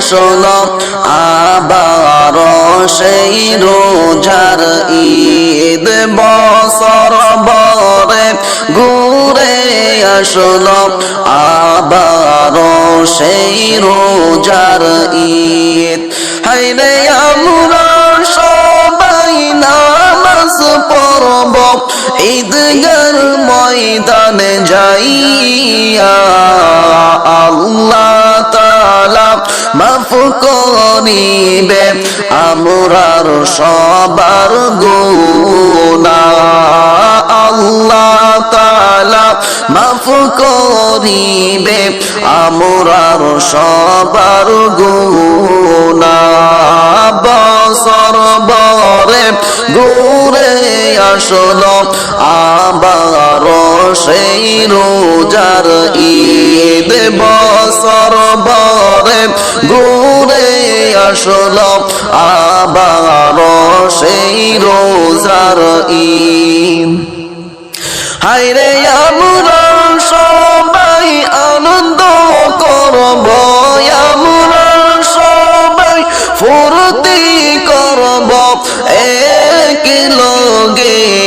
আসলো আবার সেই রোজার ঈদ বছর বরে ঘুরে আসলো, আবার সেই রোজার ঈদ। হাইরে আমরা সবাই নামাজ পড়ব, ঈদগার ময়দানে যাইয়া মাফ করিবে আমরার সবার গুনা আল্লাহ তালা মাফ করিবে আমরার সবার গুনা বছর বরে ঘুরে আসলো আবার সেই রোজার ঈদ। বছর বরে ঘুরে আসলো আবার সেই রোজার ঈদ। হাইরে আমরা সবাই আনন্দ করব, আমরা সবাই ফুর্তি করব। এক লগে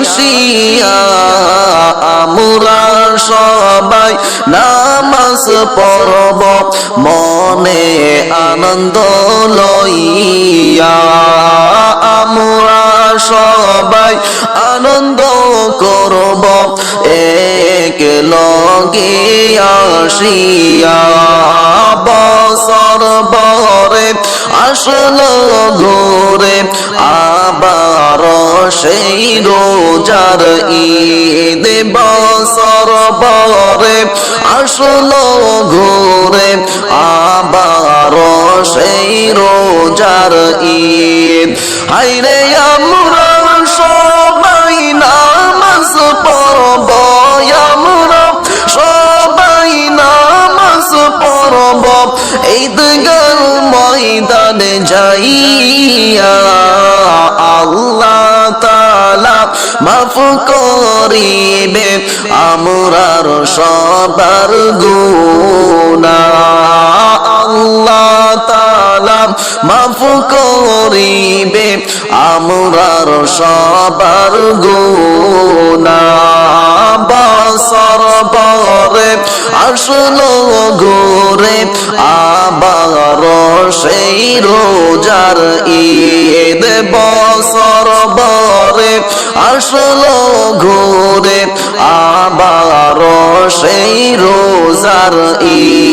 আসিয়া আমরা সবাই নামাজ পড়ব, মনে আনন্দ লইয়া। আমরা সবাই আনন্দ করব, এক লগে আসিয়া। বরে আসলো ঘোরে, আবার সেই রোজার ঈদ বছর বরে আসলো ঘোরে, আবার সেই রোজার ঈদ। হাইরে আমরা সবাই নামাজ পড়ব, আমরা সবাই নামাজ পড়ব। ঈদগার ময়দানে যাইয়া আল্লাহ তালা মাফ করিবে। আমরার সবার গুনা আল্লাহ তালা মাফ করিবে। আমরার সবার গুনা বছর বরে আসলো ঘুরে আবার সেই রোজার ঈদ বছর বরে আসলো ঘুরে আবার সেই রোজার ঈদ